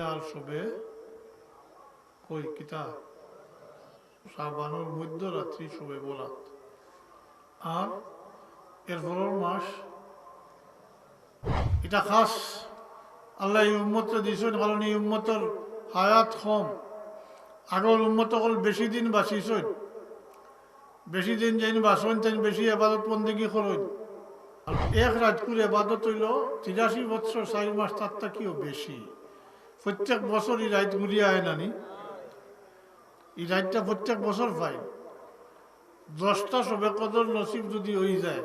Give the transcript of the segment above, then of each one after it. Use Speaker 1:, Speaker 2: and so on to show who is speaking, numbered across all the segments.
Speaker 1: আর সবে কই কিতা? শ্রাবানোর মধ্যরাত্রি সবে বরাত আর মাস? এটা খাস। আল্লাহ উম্মতর হায়াত কম। আগর উম্মত হল বেশি দিন বাঁচিছেন। বেশি দিন যেন বাঁচন, তেন বেশি এবাদত বন্দিগি করেন। আর এক রাজকুর এবাদত হইল তিরাশি বছর, চারি মাস তার থাকিও বেশি। প্রত্যেক বছর এই রাইত ঘুরিয়ে আয় নানি। এই রাইতটা প্রত্যেক বছর পাই দশটা সবে কদর নসিব যদি হয়ে যায়,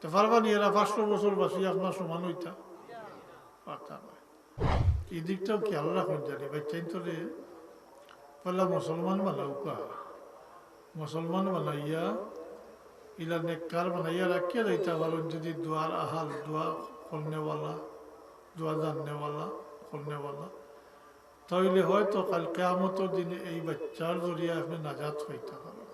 Speaker 1: তো পারবানি এরা পাঁচশো বছর বাঁচি আপনার সমান হইতা। নয় এই দিকটাও খেয়াল রাখুন জানি। ভাই চাই তোরে পয়লা মুসলমান বানাও কা। মুসলমান বানাইয়া, ইলা নেককার বানাইয়া রাখিয়া দিতে পারেন যদি দোয়ার আহাল, দোয়া করনেওয়ালা, দোয়া জাননেওয়ালা করনেওয়ালা তাইলে হয়তো কাল কেয়ামতের দিনে এই বাচ্চার জরিয়া আপনি নাজাত হইতে পারেন।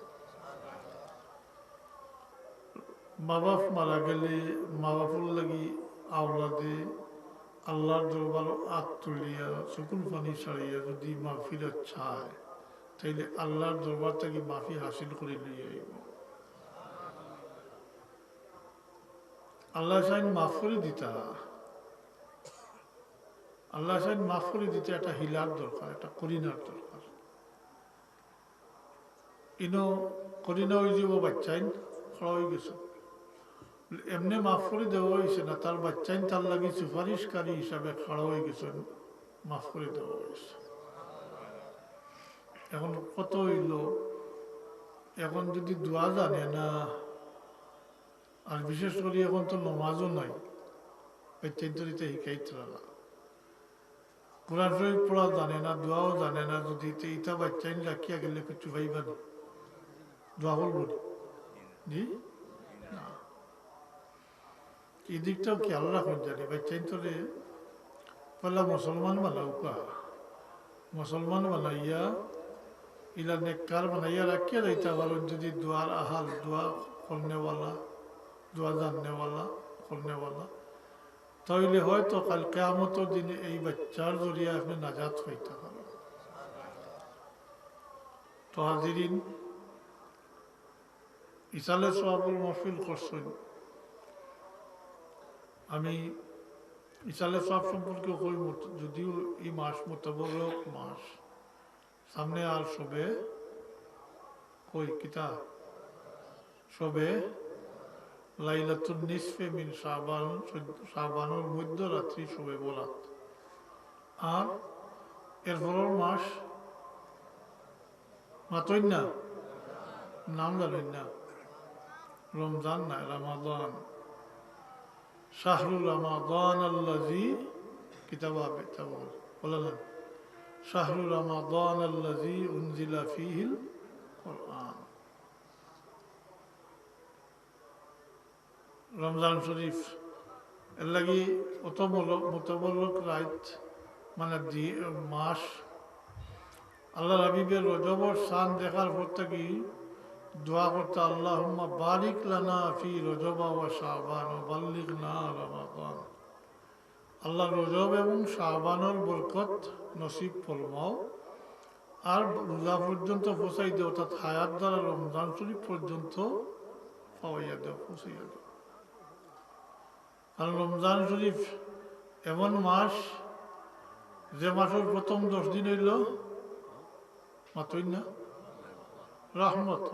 Speaker 1: মা বাপ মারা গেলে মা বাপুর লাগি আওলাদে আল্লাহর দরবার আত তুলিয়া চকুল পানি ছাড়িয়া যদি মাফিরত চায়, তাইলে আল্লাহর দরবার থেকে মাফি হাসিল করে নিয়ে আইব। আল্লাহ চাইন মাফ করে দিতা। আল্লাহ চাইন মাফ করে দিতে একটা হিলার দরকার, একটা করিনার দরকার। ইনো করিনা হয়ে যাব বাচ্চাইন খড়া হয়ে গেছে। এমনি মাফ করে দেওয়া হয়েছে না, তার বাচ্চাইন তার লাগে সুপারিশকারী হিসাবে খাড়া হয়ে গেছেন মাফ করে দেওয়া হয়েছে। এখন কত হইল? এখন যদি দোয়া জানে না, আর বিশেষ করে এখন তো নমাজও নাই বাচ্চাইন্তরিতে শিকাইতে না। কোরআন শরীফ পড়া জানে না, দোয়াও জানে না, যদি ইটা বাচ্চাইন রাখিয়া গেলে কিছু ভাইবা না দোয়া করব জি এই দিকটাও খেয়াল রাখুন জানি? বাচ্চাইন তোরে পয়লা মুসলমান বানাও কা। মুসলমান বানাইয়া, ইলা নেককার বানাইয়া রাখিয়া দিতে পারেন যদি দোয়ার আহাল দোয়া করনেওয়ালা, দোয়া জাননেওয়ালা, করনেওয়ালা। তাইলে হয়তো কাল কেয়ামতের দিনে এই বাচ্চার জরিয়া আপনি নাজাত হইতে পারেন তো হাজিরিন ইসালে সোহাবুল মহফিল করছেন। আমি ইসালে সব সম্পর্কে কই, যদিও এই মাস মোতাবরক মাস। সামনে আর সবে কই, কিতা? সবে লাইলাতুন নিসফে মিন শাবান শাবানুর মধ্যরাত্রি সবে বলাত। আর এরপরের মাস মাতই না নাম জানেন না রমজান না, রামাদান। শাহরুল রমাদান আল্লাজি কিতাব হবে তা বল বলেন শাহরুল রমাদান আল্লাজি উনজিলা ফিহিল কোরআন। রমজান শরীফ। এর লাগি মোতাবলক রাইত মানে মাস। আল্লাহ হাবিবের রজবর শান দেখার পর থেকে দোয়া করতে আল্লাহ বারিক লানা ফি রজবা ও শাহবান ও বাল্লিক না রমাদান। আল্লাহ রজব এবং শাহবানের বরকত নসিব ফরমাও। আর রোজা পর্যন্ত পৌঁছাই দেও, অর্থাৎ হায়াত দ্বারা রমজান শরীফ পর্যন্ত পাওয়াইয়া দেও, পৌঁছাইয়া দেও। কারণ রমজান শরীফ এমন মাস যে মাসের প্রথম দশ দিন হইল না? রহমত।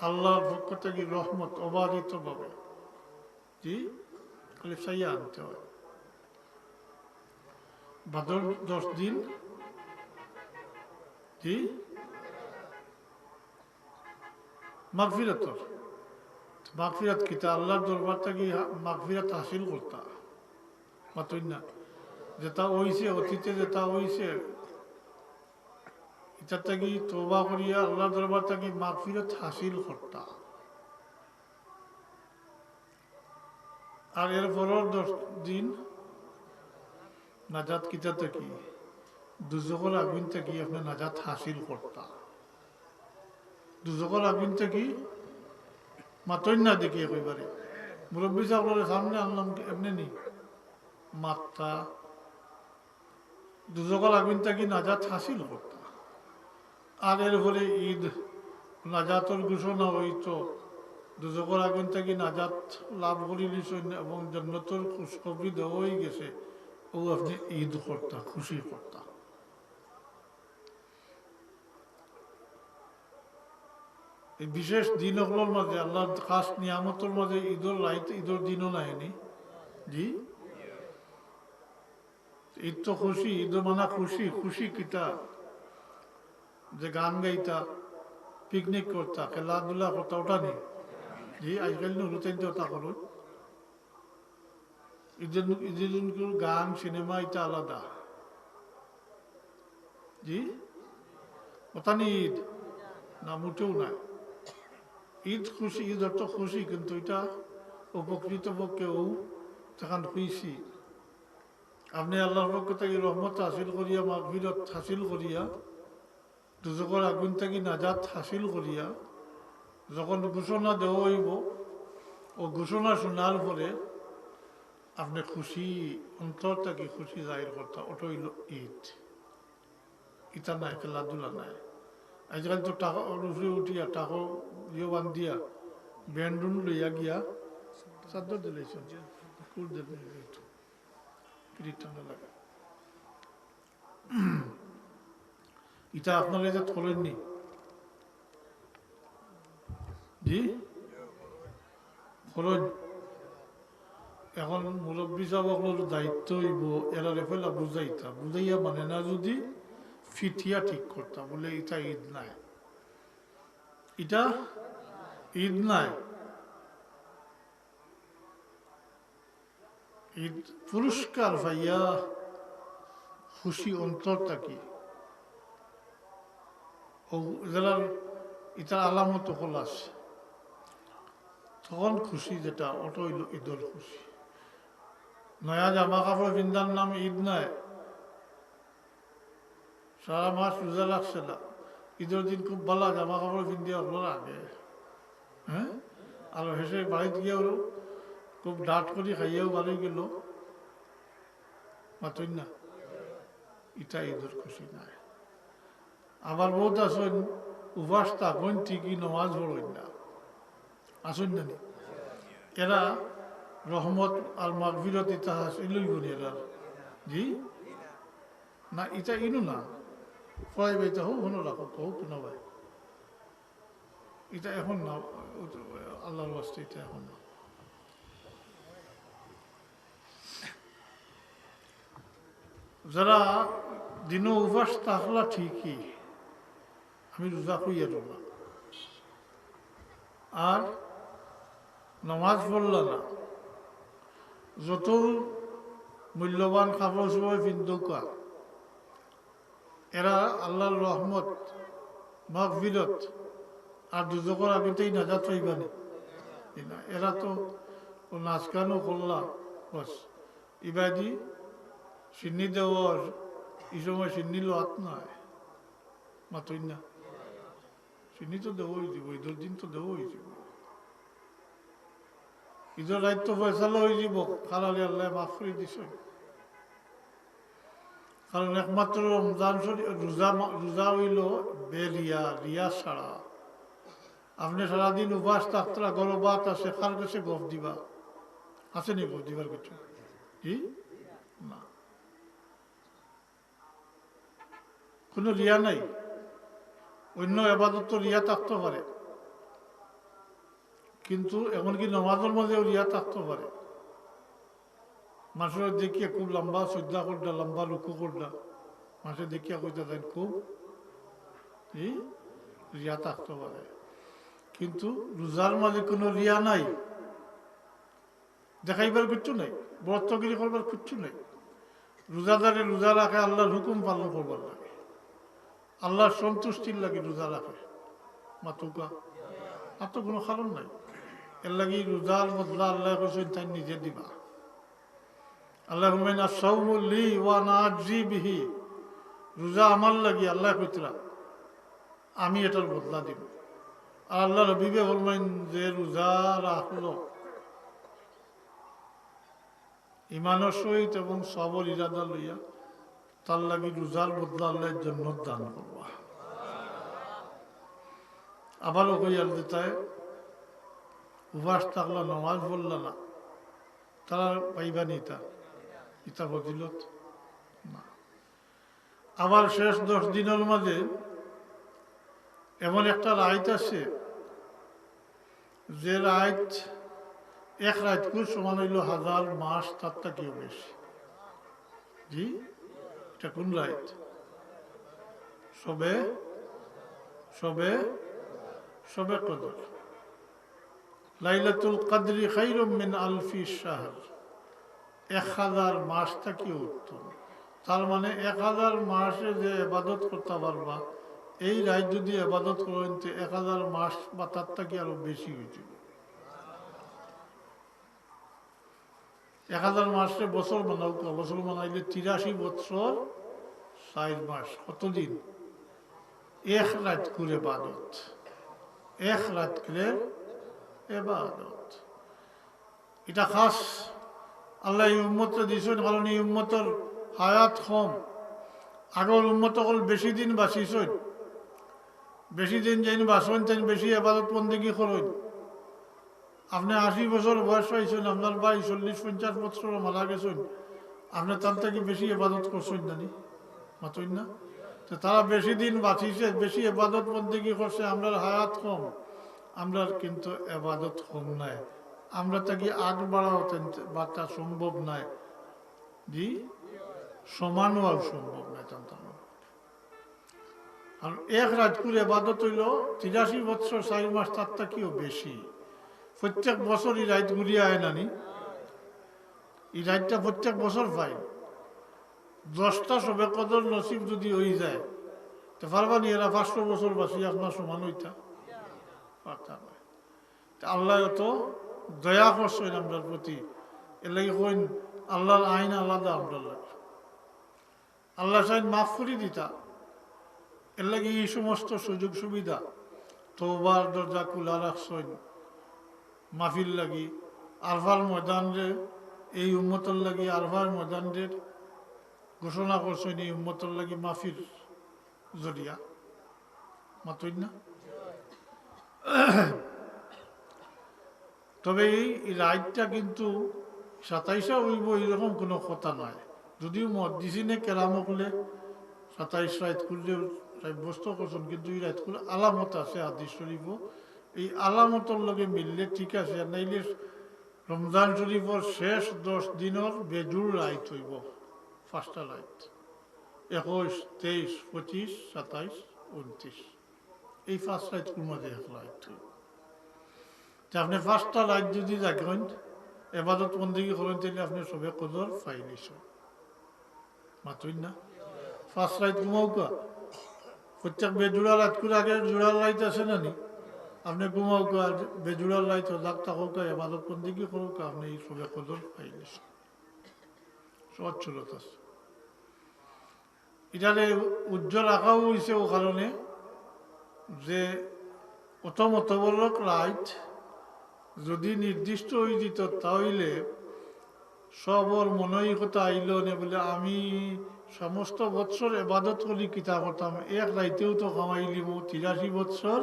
Speaker 1: আল্লাহর পক্ষ থেকে রহমত অবাধিত ভাবে। জি? খালি চাইয়া আনতে হয়। ভাদর দশ দিন। জি? মাগফিরাতর। মাগফিরাত কিতা, আল্লাহর দরবার থেকে মাগফিরাত হাসিল করতা। মাতই না যেটা হইছে, অতীতে যেটা হইছে, এটা থেকে তোবা করিয়া আল্লাহ দরবার থেকে মাগফিরাত হাসিল করতা। আর এর পরের দশ দিন নাজাত কিতা থেকে দুজকর আগুন থেকে আপনি নাজাত হাসিল করতা। দুজকর আগুন থেকে মাতই দেখি একেবারে। মুরব্বী সাহেবের সামনে আনলাম, এমনি নি আগুন থাকি নাজাত হাসিল করতা। আর এর ফলে ঈদ, নাজাতর ঘোষণা হইতো দুজকর আগুন নাজাত লাভ করিলিছেন এবং জন্নতর খুশখবরি দেওয়া হয়ে গেছে। ও আপনি ঈদ করতা, খুশি করতা। বিশেষ দিনগুলোর মাঝে আল্লাহ খাস নিয়ামতের মাঝে ঈদর রাইত ঈদর দিনও নাইনি জি? ঈদ তো খুশি, ঈদ মানা খুশি খুশি কিতা যে গান গাইতা পিকনিক করতা, খেলাধুলা করতা, ওটা নেই। জি, আজকাল নুরুতেন তো ওটা করুন। ঈদের ঈদের গান সিনেমা এটা আলাদা। জি? ওটা নেই ঈদ। না, মোটেও নাই ঈদ খুশি, ঈদ অর্থ খুশি, কিন্তু এটা উপকৃত পক্ষেও তখন খুশি, আপনি আল্লাহর পক্ষ থেকে রহমত হাসিল করিয়া, মাগফিরত হাসিল করিয়া, দুজকর আগুন থেকে নাজাত হাসিল করিয়া, যখন ঘোষণা দেওয়া হইব, ও ঘোষণা শোনার পরে আপনি খুশি, অন্তর থেকে খুশি, জাহির করতা, ওটা ঈদ। ইটা নাই খেলাধুলা নাই। আজকাল তো টাকা উপরে উঠিয়া টাকা ইয়ে বান্ধিয়া বেন্ডুন লইয়া গিয়া চাদর দিলেছেন কুল দিলে। ঠান্ডা লাগে। ইটা আপনারা যে তোলেননি জি খরচ এখন মুরব্বী সাহেবগুলোর দায়িত্ব এরা রেফেলা বুঝাইতা বুঝাইয়া মানে না যদি ফিটিয়া ঠিক করতাম বলে এটা ঈদ নাই। এটা ঈদ নাই। ঈদ পুরস্কার ভাইয়া, খুশি অন্তর থাকি। ইটার আলামত হল আছে, তখন খুশি যেটা অটো ঈদর খুশি। নয়া জামা কাপড় পিন্ধার নাম ঈদ নাই। সারা মাস রোজা লাগছে না। ঈদের দিন খুব ভালো জামা কাপড় পিন্ধিয়ে আপনার আগে। হ্যাঁ? আর হেসে বাড়িতে গিয়েও খুব ডাট করে খাইয়েও বাড়ি গেল। মাতই না। এটা ঈদের খুশি নাই। আবার বহুত আসেন উপাস থাকুন ঠিকই নমাজ পড়েন না। আসুন না নি? এরা রহমত আর মাগবিরত ইতা হাসিলই করি এরা জি? না ইটা ইনু না। বাইতে হোক না এটা এখন না, আল্লাহর বাস্তে এটা এখন না। যারা দিন উপাস থাকলা ঠিকই। আমি রোজা খুইয়া না। আর নমাজ পড়লা না। যত মূল্যবান কাপড় সময় পিন্ধুকা এরা আল্লাহর রহমত মকবিরত আর দুজকর আগেতেই নাজাত হইবানি না। এরা তো নাচ গানও করলা, বাস। ইবাদি সিন্নি দেওয়ার, এই সময় সিন্নি লোয়াত নয় মাতই না। সিন্নি তো দেওয়াই দিব, ঈদের দিন তো দেওয়াই দিব। ঈদের দায়িত্ব ফয়সালা হয়ে যাব। খালালে আল্লাহ মাফ করে দিছ। কারণ একমাত্র রমজান শরীফ, রোজা রোজা হইল বেরিয়া, রিয়া ছাড়া। আপনি সারাদিন উপাস তাত্রা গরবাত আছে, কার কাছে গপ দিবা? আছে নি গপ দিবার কিছু? কি? না। কোনো রিয়া নাই? অন্য এবাদত তো রিয়া থাকতে পারে। কিন্তু এমনকি নমাজের মধ্যেও রিয়া থাকতে পারে। মানুষের দেখিয়া খুব লম্বা, শ্রদ্ধা করলা লম্বা লুকু করলা মানুষের দেখিয়া কইতে দেন, খুব রিয়া থাকতে পারে কিন্তু রোজার মাঝে কোনো রিয়া নাই। দেখাইবার কিচ্ছু নাই, ব্রতগিরি করবার কিচ্ছু নাই। রোজাদারে রোজা রাখে, আল্লাহর হুকুম পালন করবার লাগে। আল্লাহর সন্তুষ্টির লাগে রোজা রাখে। মাতুকা, আর তো কোনো কারণ নাই। এর লাগি রোজার বদলা আল্লাহ কৈছেন তাই নিজে দিবা। আল্লাহ হুমেন সৌমুল্লি ওয়া নাজি বিহি। রোজা আমার লাগি, আল্লাহ কইতরা আমি এটার বদলা দিব। আর আল্লাহ রবিবে বলবেন যে রোজা রাখল। ইমানের সহিত এবং সবর, ইরাদা লইয়া তার লাগি রোজার বদলা আল্লাহর জন্য দান করবা। আবারও কইয়ার দিতায় উপাস থাকলা, নমাজ বললা না, তারা পাইবা নি না। আবার শেষ দশ দিনের মাঝে এমন একটা রাইত আছে, যে রাইত এক রাইত খুব সমান হইল হাজার মাস, তার থেকেও বেশি। জি? এটা কোন রাইত? সবে? সবে? সবে কদর। লাইলাতুল কাদরি খাইরুম মিন আলফি শাহর। এক হাজার মাস থেকে উত্তম? তার মানে এক হাজার মাসে যে এবাদত করতে পারবা, এই রায় যদি এবাদত করেন তো এক হাজার মাস বা তার থেকে আরও বেশি হয়েছিল এক হাজার মাসে বছর মানাও কা বছর মানাইলে তিরাশি বছর চার মাস, কতদিন? এক রাত করে বাদত এক রাত করে এবাদত। এটা খাস আল্লাহ এই উম্মতটা কারণ এই উম্মতর হায়াত কম। আগর উম্মত হল বেশি দিন বাঁচিছেন। বেশি দিন যেন বাঁচন, তেন বেশি এবাদত বন্দিগি করেন? আপনি আশি বছর বয়স পাইছেন, আপনার ভাই চল্লিশ, পঞ্চাশ বছর মারা গেছেন। আপনি তার থেকে বেশি এবাদত করছেন জানি মাতইন না? তো তারা বেশি দিন বাঁচিছে, বেশি এবাদত বন্দিগি করছে? আমরা হায়াত কম আমরা কিন্তু এবাদত কম নাই। আমরা তাকে আগ বাড়াও বার্তা সম্ভব নাই? জি? সমান হওয়াও সম্ভব তান্তাম আর এক রাজকুর এবাদত হইল, তিরাশি বছর, চারি মাস তার থেকেও বেশি। প্রত্যেক বছর এই রাইত ঘুরিয়ে আয় নানি। এই রাইতটা প্রত্যেক বছর পাই। দশটা সবে কদর নসিব যদি হয়ে যায়, তো পারবানি এরা পাঁচশো বছর বাসি আপনার সমান হইতা? আল্লাহ তো দয়া করছেন আমরার প্রতি। এর লাগে কইন, আল্লাহর আইন আলাদা আমরা লাগে। আল্লাহ সাইন মাফ করে দিতা। এর লাগে এই সমস্ত সুযোগ সুবিধা তোবার দরজা খোলা রাখছেন। মাফির লাগি, আরফার ময়দানরে এই উম্মতর লাগি আরফার ময়দানদের ঘোষণা করছেন এই উম্মতর লাগি মাফির জরিয়া। মাতই না? তবে এই রাইটটা কিন্তু সাতাইশা হইব এরকম কোনো কথা নয়। যদিও মদ্দিসিনে কেরাম করলে সাতাইশ রাইত করলে সাব্যস্ত করছেন, কিন্তু এই রাইত করলে আলামত আছে হাদিস শরীফ এই আলামতর লগে মিললে ঠিক আছে নাইলে রমজান শরীফর শেষ দশ দিনের বেজুর রাইত হইব, পাঁচটা রাইত একুশ, তেইশ, পঁচিশ, সাতাইশ উনত্রিশ এই পাঁচ রাইত মধ্যে এক রাইত হইব? যে আপনি পাঁচটা রাত যদি দেখেন এবাদত বন্দিগি করেন, তাহলে আপনি সবে কদর ফাইলিস মাতুই না? ফার্স্ট রাইত ঘুমাও কা প্রত্যেক বেজুড়া রাত করে আগে জোড়ার লাইট আছে না নি? আপনি ঘুমাও কা বেজুড়ার লাইট লাখ থাকো কা এবাদত বন্দিগি করো কা আপনি এই সবে কদর ফাইলিস সহজ চলত আছে। এটারে উজ্জ্বল রাখাও হয়েছে ও কারণে যে অত মতবরক রাইট যদি নির্দিষ্ট হয়ে দিত তাহলে সবর মনেই কথা আইল নে বলে আমি সমস্ত বৎসর এবাদত করি, কিতা করতাম। এক রাইতেও তো মো তিরাশি বৎসর,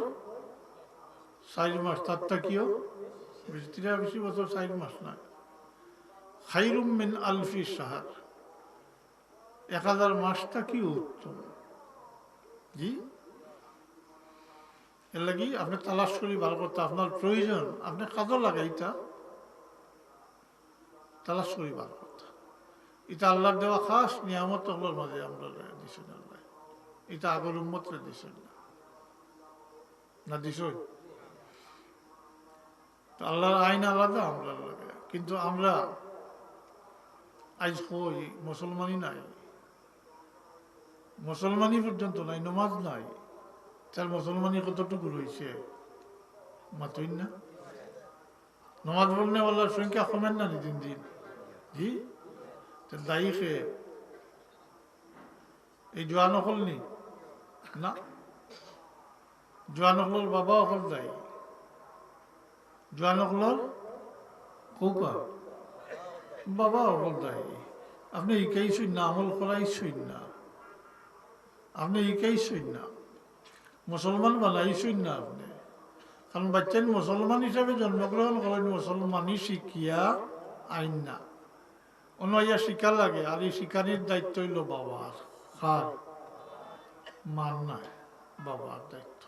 Speaker 1: চারি মাস তারটা কিও তিরাশি বছর, চারি মাস না খাইরুম মিন আলফি সাহার এক হাজার মাসটা কি উত্তম। জি? এর লাগি আপনি তালাশ করি বার করতে। আপনার প্রয়োজন, আপনি কাজও লাগাইতা তালাশ করি বার করতে। এটা আল্লাহর দেওয়া খাস, নিয়ামত আল্লাহর মাঝে আমরা দিছেন আল্লাহ। এটা আগর উম্মতরে দিছেন না। না দিছ আল্লাহর আইন আলাদা আমরা লাগে। কিন্তু আমরা আজ কই মুসলমানই নাই। মুসলমানই পর্যন্ত নাই, নমাজ নাই। তার মুসলমানই কতটুকু রয়েছে? মাতইন না? নমাজ পড়নে ওয়ালার সংখ্যা কমেন না দিন দিন? জি? দায়ী খে এই জোয়ান অকল নি না? জোয়ান অকলর বাবা অকল দায়ী। জোয়ান অকলর কৌকা বাবা অকল দায়ী। আপনি ইকাইছই না আমল করাইছই না আপনি ইকাইছেন না মুসলমান বানাইছেন না আপনি। কারণ বাচ্চান মুসলমান হিসাবে জন্মগ্রহণ করেন মুসলমানই শিখিয়া আইন না। অন্য শিকার লাগে, আর এই শিকারির দায়িত্ব হইল বাবার, খার। মান নাই, বাবার দায়িত্ব।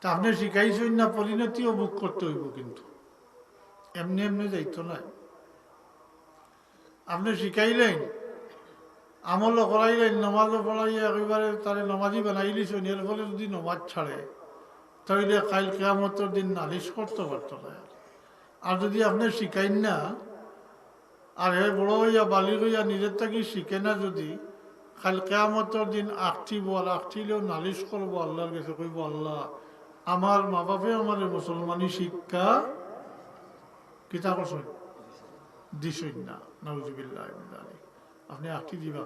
Speaker 1: তা আপনি শিখাইছেন না পরিণতিও বুক করতে হইব কিন্তু। এমনি এমনি দায়িত্ব নাই আপনি শিখাইলেন আমলও করাইলেন নমাজও পড়াইয়া একেবারে তারে নমাজি বানাই দিছেন এর ফলে যদি নমাজ ছাড়ে, তাহলে কাল কেয়ামতের দিন নালিশ করতে পারতো না। আর যদি আপনি শিখাইন না, আর হে বড় হইয়া, বালি হইয়া, নিজের থেকে শিখে না যদি, কাল কেয়ামতের দিন আখটিব আর আখটিলেও নালিশ করব, আল্লাহর কাছে কইব, আল্লাহ, আমার মা বাপে আমার মুসলমানি শিক্ষা কিতা করছেন? দিছই না নজুবিল্লাহ আপনি আখটি দিবা।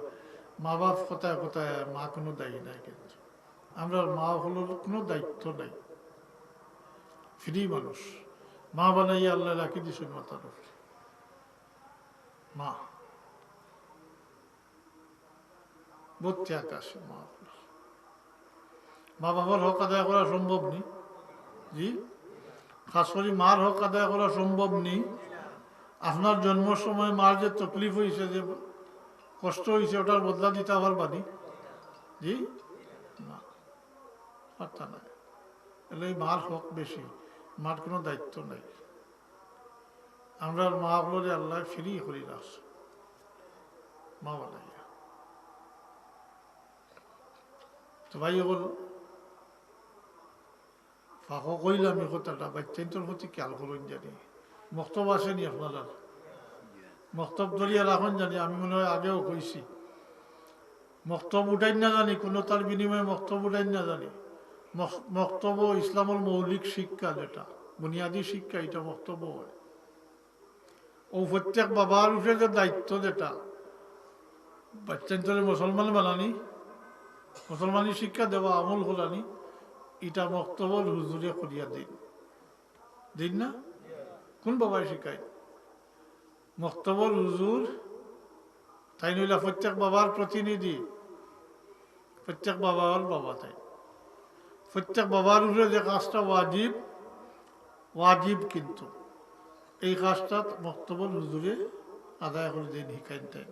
Speaker 1: মা বাপ কোথায় কোথায়, মা কোনো দায়ী নাই কিন্তু। আমরা মা হলো কোনো দায়িত্ব নাই। ফ্রি মানুষ। মা বানাইয়া আল্লাহ রাখি দিছেন মাতার উপরে। মা। ভর্তি আকাশে মা মা বাবার হক আদায় করা সম্ভব নেই জি? খাস করে মার হক আদায় করা সম্ভব নেই আপনার জন্মের সময় মার যে তকলিফ হয়েছে যে কষ্ট হয়েছে ওটার বদলা দিতে আবার বাদি জি? না, পারতা না। এই মার হক বেশি মার কোনো দায়িত্ব নাই। আমরা মা বলে আল্লাহ ফ্রি করি রাস। মা বানাইয়া। তো ভাই বল ফাঁকো কইলাম কথাটা বাচ্চাইটোর প্রতি খেয়াল করুন জানি। মক্তব আসেনি আপনারা মক্তব ধরিয়া রাখুন জানি, আমি মনে হয় আগেও কইছি। মক্তব উঠাই না জানি, কোনো তার বিনিময়ে মক্তব উঠাই না জানি। মক- মক্তব্য ইসলামের মৌলিক শিক্ষা যেটা, বুনিয়াদী শিক্ষা, এটা মক্তব্য হয়। ও প্রত্যেক বাবার উপরে যে দায়িত্ব যেটা বাচ্চান্তরে মুসলমান বানানি, মুসলমানি শিক্ষা দেওয়া, আমল হলানি এটা মক্তব্য হুজুরে করিয়া দিন। দিন না? কোন বাবাই শিখায়? মক্তবর হুজুর তাই নইলা প্রত্যেক বাবার প্রতিনিধি। প্রত্যেক বাবার বাবা তাই। প্রত্যেক বাবার উপরে যে কাজটা ওয়াজিব ওয়াজিব কিন্তু। এই কাজটা মক্তবর হুজুরে আদায় করে দিন হিকাইন তাই